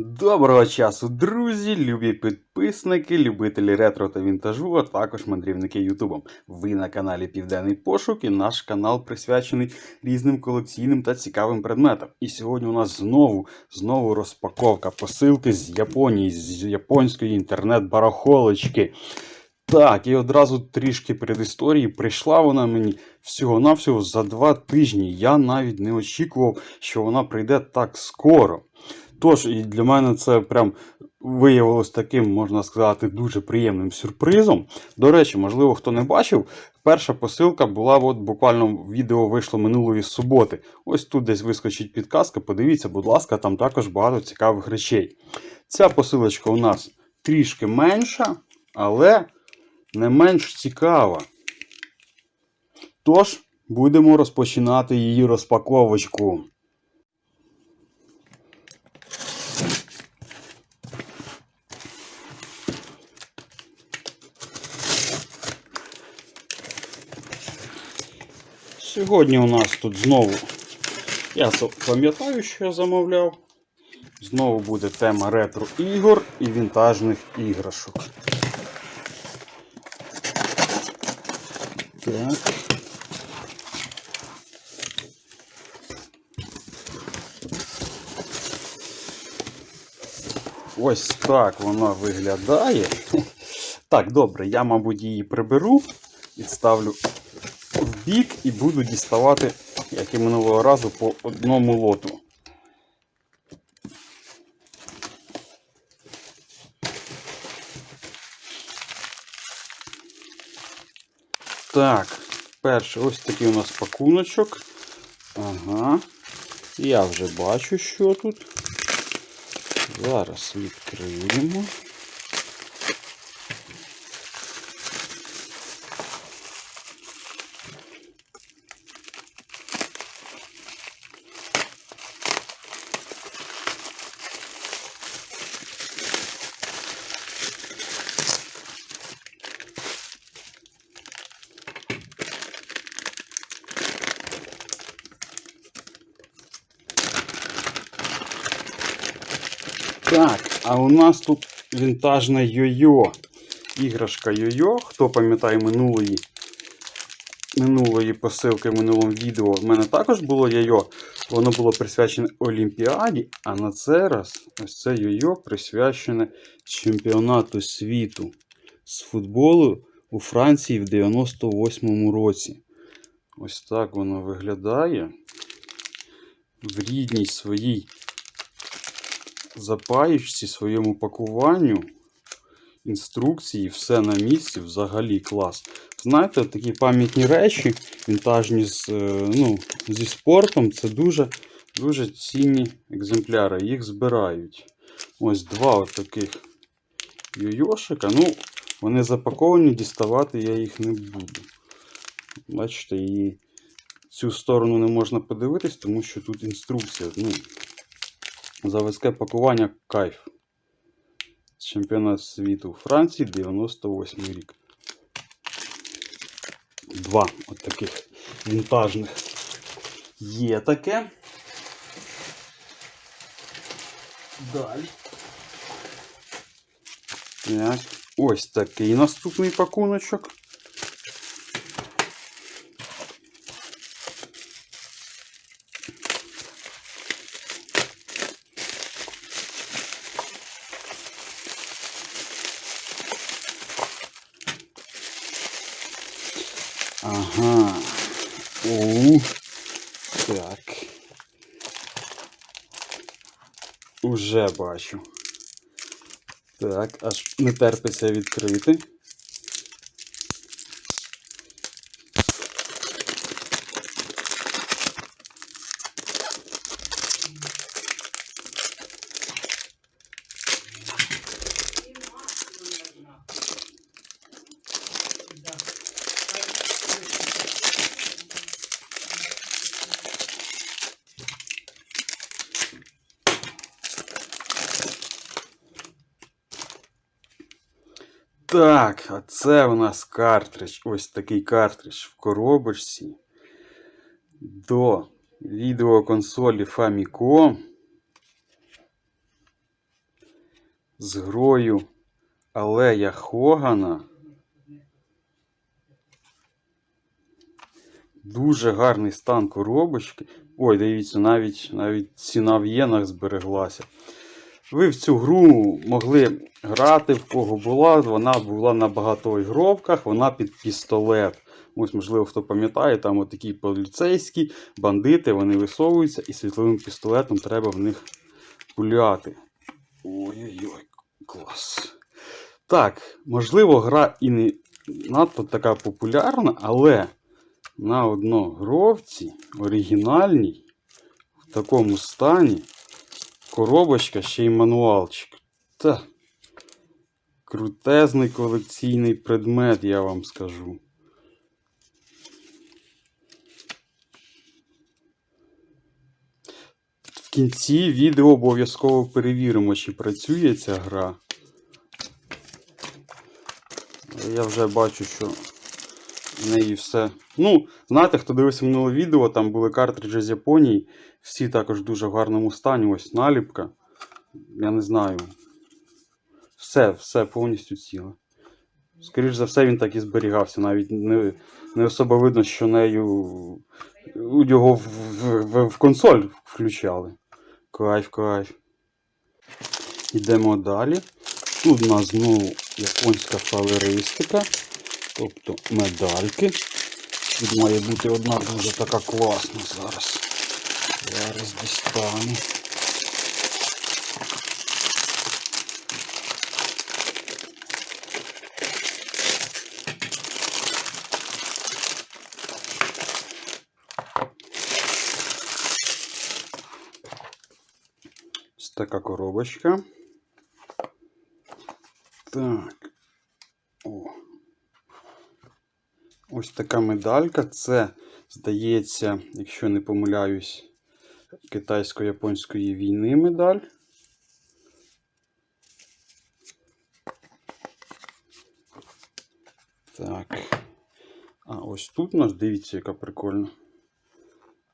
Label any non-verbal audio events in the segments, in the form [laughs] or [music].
Доброго часу, друзі, любі підписники, любителі ретро та вінтажу, а також мандрівники Ютубом. Ви на каналі Південний Пошук і наш канал присвячений різним колекційним та цікавим предметам. І сьогодні у нас знову знову розпаковка посилки з Японії, з японської інтернет-барахолочки. Так, і одразу трішки передісторії. Прийшла вона мені всього-навсього за два тижні. Я навіть не очікував, що вона прийде так скоро. Тож, і для мене це прям виявилось таким, можна сказати, дуже приємним сюрпризом. До речі, можливо, хто не бачив, перша посилка була от буквально відео вийшло минулої суботи. Ось тут десь вискочить підказка. Подивіться, будь ласка, там також багато цікавих речей. Ця посилочка у нас трішки менша, але не менш цікава. Тож, будемо розпочинати її розпаковочку. Сьогодні у нас тут знову, я пам'ятаю, що я замовляв. Знову буде тема ретро ігор і вінтажних іграшок. Так. Ось так вона виглядає. [laughs] Так, добре, я, мабуть, її приберу, відставлю в бік і буду діставати, як і минулого разу, по одному лоту. Так, перший ось такий у нас пакуночок. Ага. Я вже бачу, що тут. Зараз відкриємо. Так, а у нас тут вінтажне йо-йо. Іграшка йо-йо. Хто пам'ятає минулої минулої посилки в минулому відео, в мене також було йо-йо. Воно було присвячене Олімпіаді, а на цей раз ось це йо-йо присвячене чемпіонату світу з футболу у Франції в 98-му році. Ось так воно виглядає в рідній своїй запаєчці, своєму пакуванню, інструкції, все на місці, взагалі клас. Знаєте, такі пам'ятні речі, вінтажні з, е, ну, зі спортом, це дуже дуже цінні екземпляри. Їх збирають. Ось два таких йойошика. Ну, вони запаковані, діставати я їх не буду. Бачите, її цю сторону не можна подивитись, тому що тут інструкція. Ну, Заводське пакування кайф. Чемпіонат світу Франції 98 рік. Два от таких вінтажних. Є таке. Далі. Так, ось такий наступний пакуночок. Ага. У. Так. Уже бачу. Так, аж не терпиться відкрити. Так, а це у нас картридж. Ось такий картридж в коробочці до відеоконсолі Famicom. з грою Алея Хогана. Дуже гарний стан коробочки. Ой, дивіться, навіть, навіть ціна в єнах збереглася. Ви в цю гру могли грати, в кого була. Вона була на багатоігровках, вона під пістолет. Ось, можливо, хто пам'ятає, там отакі поліцейські бандити, вони висовуються і світловим пістолетом треба в них пуляти. Ой-ой-ой, клас. Так, можливо, гра і не надто така популярна, але на одногровці оригінальній, в такому стані, коробочка ще й мануалчик. Та крутезний колекційний предмет, я вам скажу. В кінці відео обов'язково перевіримо, чи працює ця гра. Я вже бачу, що в неї все. Ну, знаєте, хто дивився минуле відео, там були картриджі з Японії. Всі також в дуже гарному стані. Ось наліпка. Я не знаю. Все, все повністю ціле. Скоріше за все, він так і зберігався. Навіть не, не особо видно, що нею його в, в, в, консоль включали. Кайф, кайф. Йдемо далі. Тут у нас знову японська фалеристика, тобто медальки. Тут має бути одна дуже така класна зараз. Зараз дістану. Така коробочка. Так. О. Ось така медалька. Це, здається, якщо не помиляюсь, китайсько-японської війни медаль. Так. А ось тут у нас, дивіться, яка прикольна.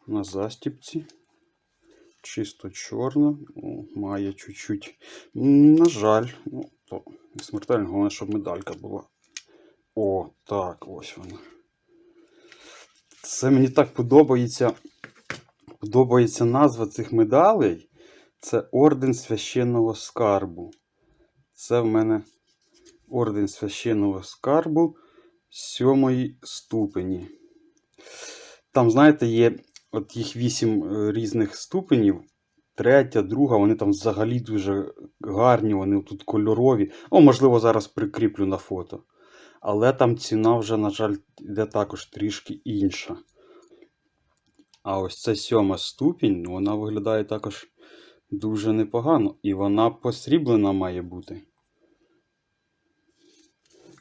На застіпці. Чисто чорна. О, має чуть-чуть. На жаль, ну, то смертельно, головне, щоб медалька була. О, так, ось вона. Це мені так подобається. Подобається назва цих медалей. Це Орден священного скарбу. Це в мене Орден священного скарбу сьомої ступені. Там, знаєте, є от їх вісім е, різних ступенів. Третя, друга, вони там взагалі дуже гарні, вони тут кольорові. О, можливо, зараз прикріплю на фото. Але там ціна вже, на жаль, йде також трішки інша. А ось ця сьома ступінь, ну, вона виглядає також дуже непогано. І вона посріблена має бути.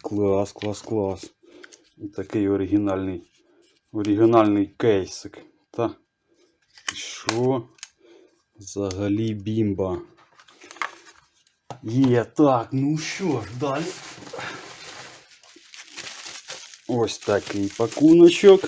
Клас, клас, клас. І такий оригінальний, оригінальний кейсик. Та. Що? Взагалі бімба. Є, так, ну що ж, далі. Ось такий пакуночок.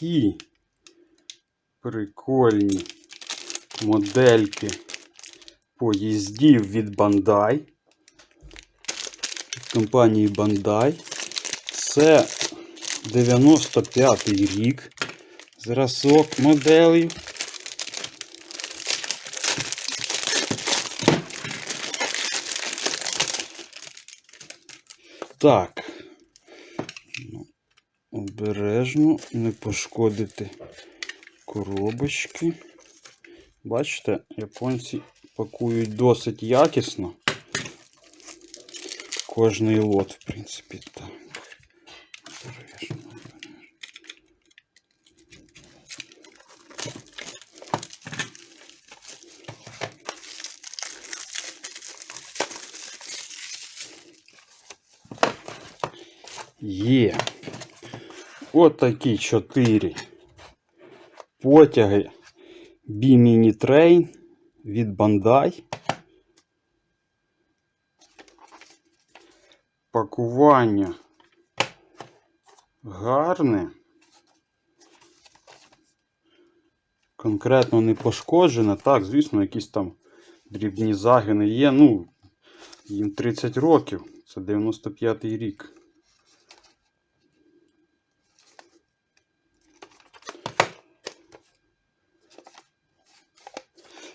Такі прикольні модельки поїздів від Bandai. Компанії Bandai. Це 95-й рік. Зразок моделей. Так. Обережно не пошкодити коробочки. Бачите, японці пакують досить якісно. Кожний лот, в принципі, так. Обережно, обережно. Є. от такі чотири потяги B-Mini Train від Bandai. Пакування гарне. Конкретно не пошкоджене. Так, звісно, якісь там дрібні загини є. Ну, їм 30 років. Це 95-й рік.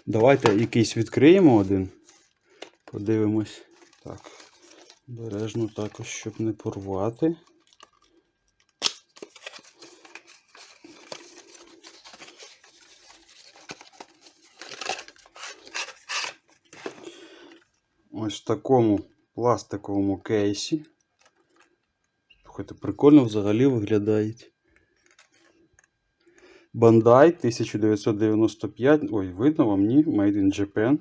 Давайте якийсь відкриємо один. Подивимось. Так. Бережно також, щоб не порвати. Ось в такому пластиковому кейсі. Слухайте, прикольно взагалі виглядають. Bandai 1995. Ой, видно вам ні? Made in Japan.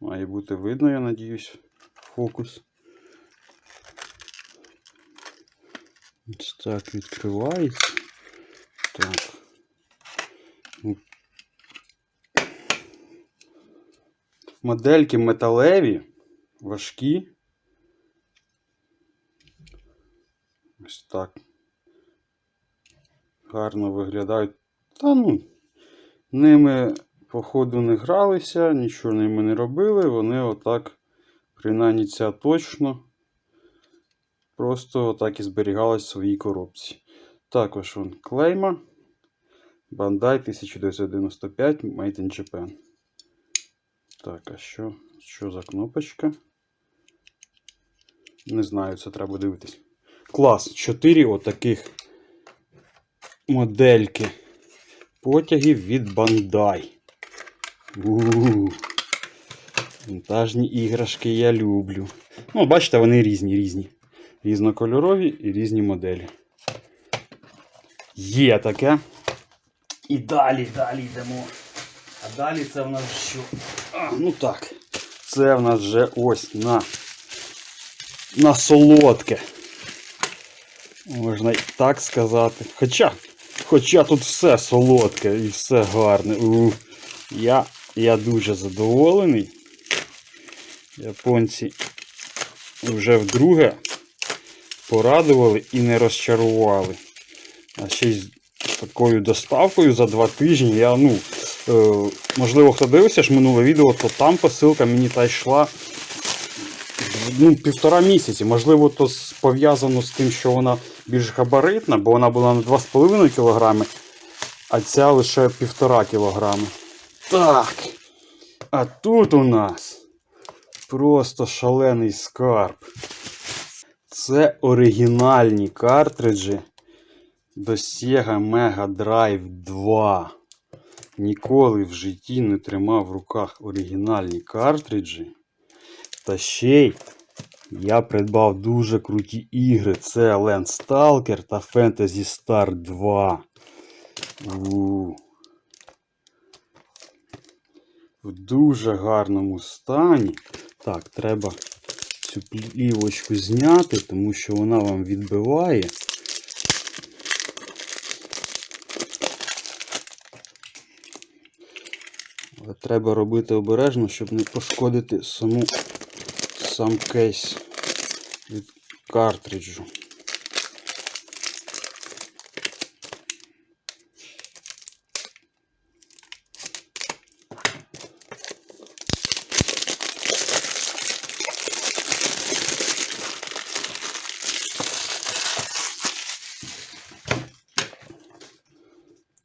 Має бути видно, я надіюсь. Фокус. Ось так відкривається. Так. Модельки металеві, важкі. Ось так. Гарно виглядають. Та ну, ними, походу, не гралися, нічого ними не робили. Вони отак, принаймні ця точно, просто отак і зберігалась в своїй коробці. Також он клейма. Bandai 1995 Made in Japan. Так, а що? Що за кнопочка? Не знаю, це треба дивитись. Клас. Чотири отаких модельки потягів від. У-у-у. Вінтажні іграшки я люблю. Ну, бачите, вони різні, різні. Різнокольорові і різні моделі. Є таке. І далі, далі йдемо. А далі це в нас що? А, ну так. Це в нас вже ось на, на солодке. Можна і так сказати. Хоча, хоча тут все солодке і все гарне. Я, я дуже задоволений. Японці вже вдруге порадували і не розчарували. А ще й з такою доставкою за два тижні. Я, ну, е, можливо, хто дивився ж минуле відео, то там посилка мені та йшла ну, півтора місяці. Можливо, то пов'язано з тим, що вона більш габаритна, бо вона була на 2,5 кг, а ця лише 1,5 кг. Так. А тут у нас просто шалений скарб. Це оригінальні картриджі до Sega Mega Drive 2. Ніколи в житті не тримав в руках оригінальні картриджі. Та ще й я придбав дуже круті ігри. Це Land Stalker та Fantasy Star 2. У. В дуже гарному стані. Так, треба цю плівочку зняти, тому що вона вам відбиває. Але треба робити обережно, щоб не пошкодити саму сам кейс від картриджу.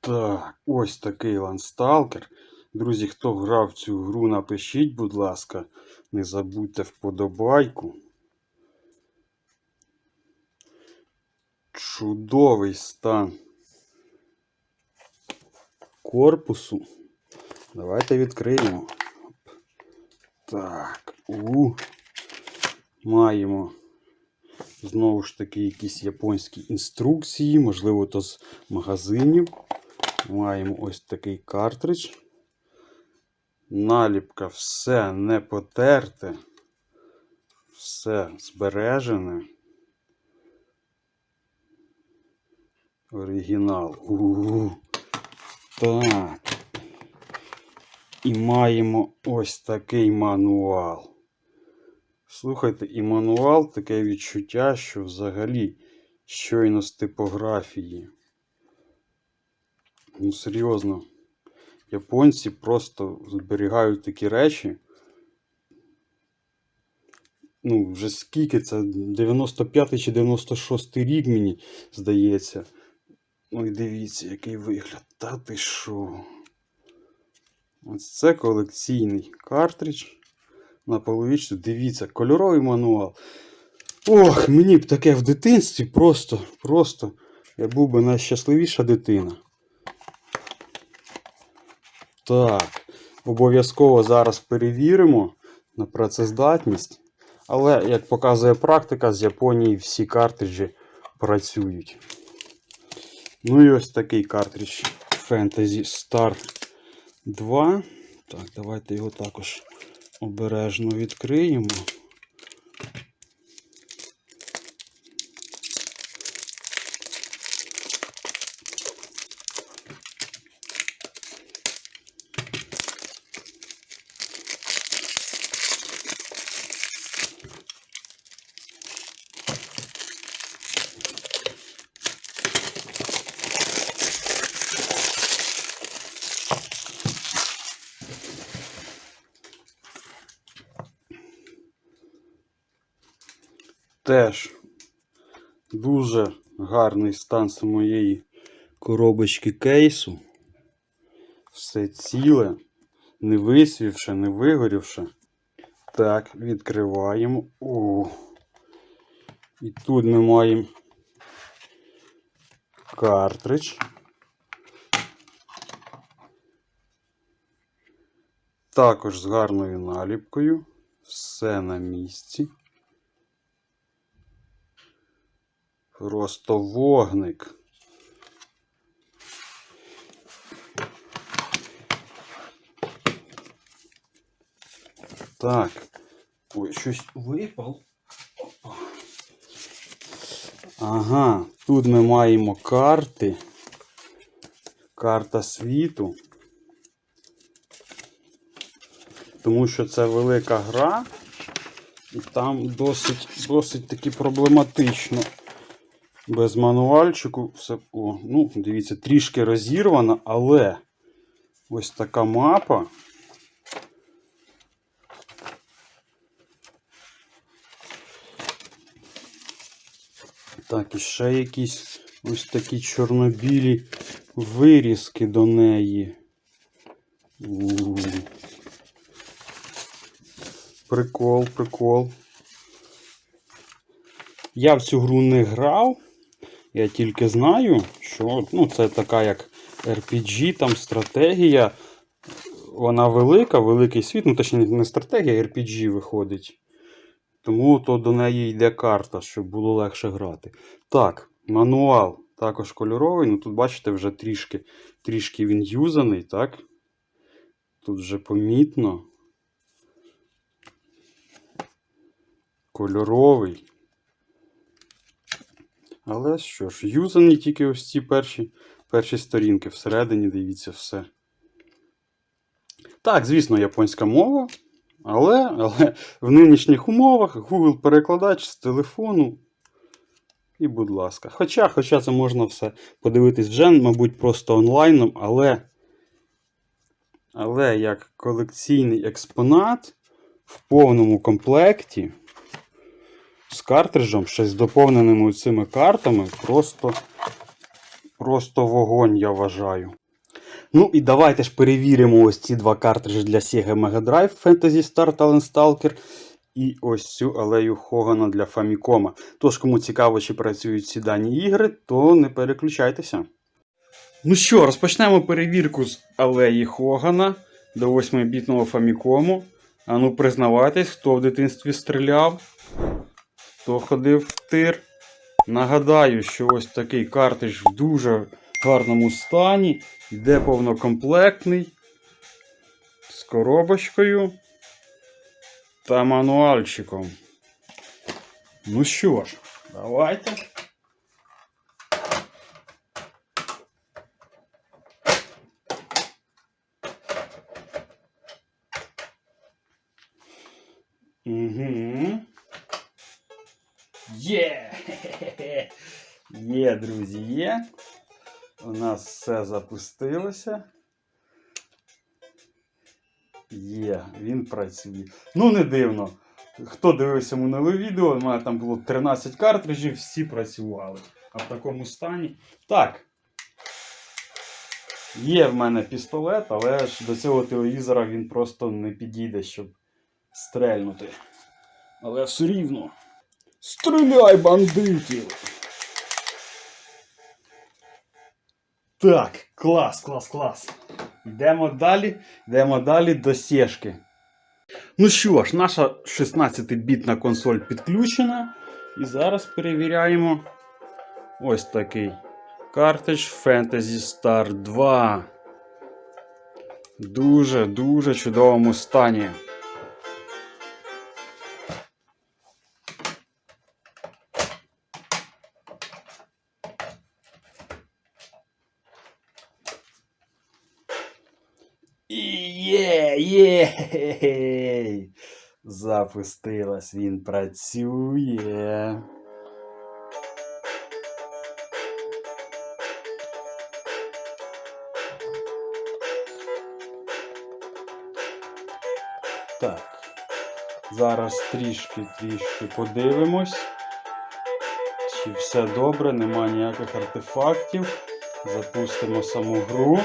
Так, ось такий ландсталкер. Друзі, хто грав цю гру, напишіть, будь ласка, не забудьте вподобайку. Чудовий стан корпусу. Давайте відкриємо. Так, у. Маємо знову ж таки якісь японські інструкції, можливо, то з магазинів. Маємо ось такий картридж. Наліпка все не потерте, все збережене. Оригінал. у Так. І маємо ось такий мануал. Слухайте, і мануал таке відчуття, що взагалі щойно з типографії. Ну, серйозно. Японці просто зберігають такі речі. Ну, вже скільки це? 95 чи 96 рік, мені здається. Ну і дивіться, який вигляд. Та ти що? Ось це колекційний картридж на половичку. Дивіться, кольоровий мануал. Ох, мені б таке в дитинстві просто, просто. Я був би найщасливіша дитина. Так, обов'язково зараз перевіримо на працездатність. Але, як показує практика, з Японії всі картриджі працюють. Ну і ось такий картридж Fantasy Star 2. Так, давайте його також обережно відкриємо. Теж дуже гарний стан самої коробочки кейсу. Все ціле, не висвівши, не вигорівши. Так, відкриваємо. О. І тут ми маємо картридж. Також з гарною наліпкою. Все на місці. Просто вогник. Так. Ой, щось випало. Ага, тут ми маємо карти. Карта світу. Тому що це велика гра, і там досить, досить таки проблематично. Без мануальчику все. О, ну, дивіться, трішки розірвана, але ось така мапа. Так, і ще якісь ось такі чорнобілі вирізки до неї. У. Прикол, прикол. Я в цю гру не грав. Я тільки знаю, що ну, це така як RPG, там стратегія. Вона велика, великий світ, ну точніше не стратегія, а RPG виходить. Тому то до неї йде карта, щоб було легше грати. Так, мануал також кольоровий. Ну тут, бачите, вже трішки трішки він юзаний, так? Тут вже помітно. Кольоровий. Але що ж, юзані тільки ось ці перші, перші сторінки. Всередині дивіться все. Так, звісно, японська мова. Але, але в нинішніх умовах Google перекладач з телефону. І, будь ласка. Хоча хоча це можна все подивитись вже, мабуть, просто онлайном, але, але як колекційний експонат в повному комплекті з картриджем, ще з доповненими цими картами, просто, просто вогонь, я вважаю. Ну і давайте ж перевіримо ось ці два картриджі для Sega Mega Drive Fantasy Star Talent Stalker і ось цю алею Хогана для Famicom. Тож, кому цікаво, чи працюють ці дані ігри, то не переключайтеся. Ну що, розпочнемо перевірку з алеї Хогана до 8-бітного Famicom. А ну признавайтесь, хто в дитинстві стріляв, хто ходив в тир. Нагадаю, що ось такий картридж в дуже гарному стані. Йде повнокомплектний з коробочкою та мануальчиком. Ну що ж, давайте. Є! Хе-хе-хе. Є, друзі, є. У нас все запустилося. Є, він працює. Ну, не дивно. Хто дивився минуле відео, у мене там було 13 картриджів, всі працювали. А в такому стані. Так. Є в мене пістолет, але ж до цього телевізора він просто не підійде, щоб стрельнути. Але все рівно. Стріляй, бандитів! Так, клас, клас, клас. Йдемо далі, йдемо далі до сішки. Ну що ж, наша 16-бітна консоль підключена. І зараз перевіряємо ось такий картридж Fantasy Star 2. Дуже, дуже чудовому стані. Є, є. Запустилась, він працює. Так. Зараз трішки трішки подивимось. Чи все добре, нема ніяких артефактів. Запустимо саму гру.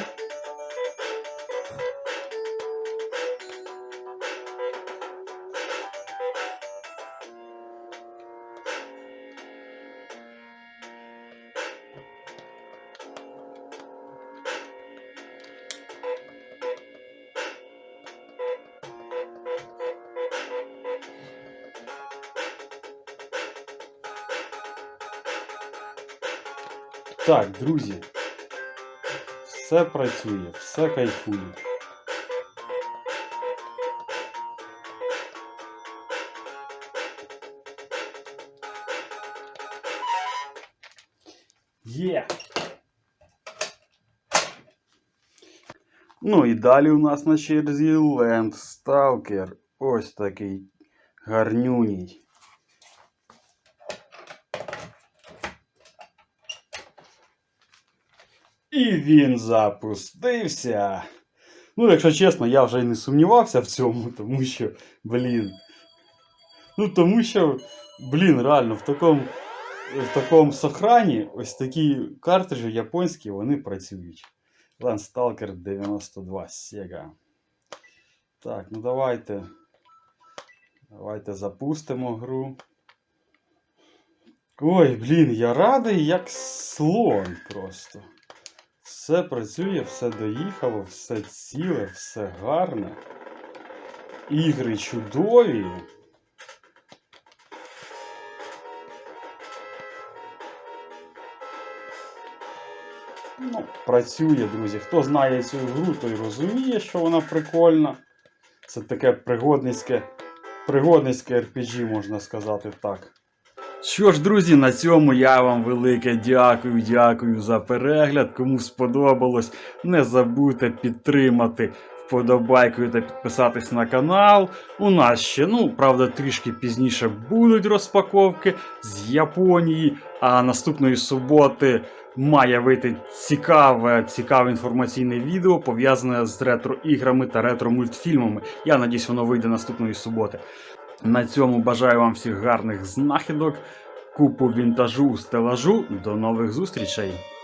Так, друзі. Все працює, все кайфує. Є. Ну і далі у нас на черзі Land Stalker. Ось такий гарнюній. І він запустився. Ну, якщо чесно, я вже й не сумнівався в цьому, тому що, блін. Ну, тому що, блін, реально, в такому в такому сохрані ось такі картриджі японські, вони працюють. Landstalker 92 Sega. Так, ну давайте. Давайте запустимо гру. Ой, блін, я радий, як слон просто. Все працює, все доїхало, все ціле, все гарне. Ігри чудові. Ну, працює, друзі. Хто знає цю гру, той розуміє, що вона прикольна. Це таке пригодницьке, пригодницьке RPG, можна сказати так. Що ж, друзі, на цьому я вам велике дякую, дякую за перегляд. Кому сподобалось, не забудьте підтримати вподобайкою та підписатись на канал. У нас ще, ну, правда, трішки пізніше будуть розпаковки з Японії, а наступної суботи має вийти цікаве, цікаве інформаційне відео, пов'язане з ретро-іграми та ретро-мультфільмами. Я надіюсь, воно вийде наступної суботи. На цьому бажаю вам всіх гарних знахідок, купу вінтажу, стелажу. До нових зустрічей!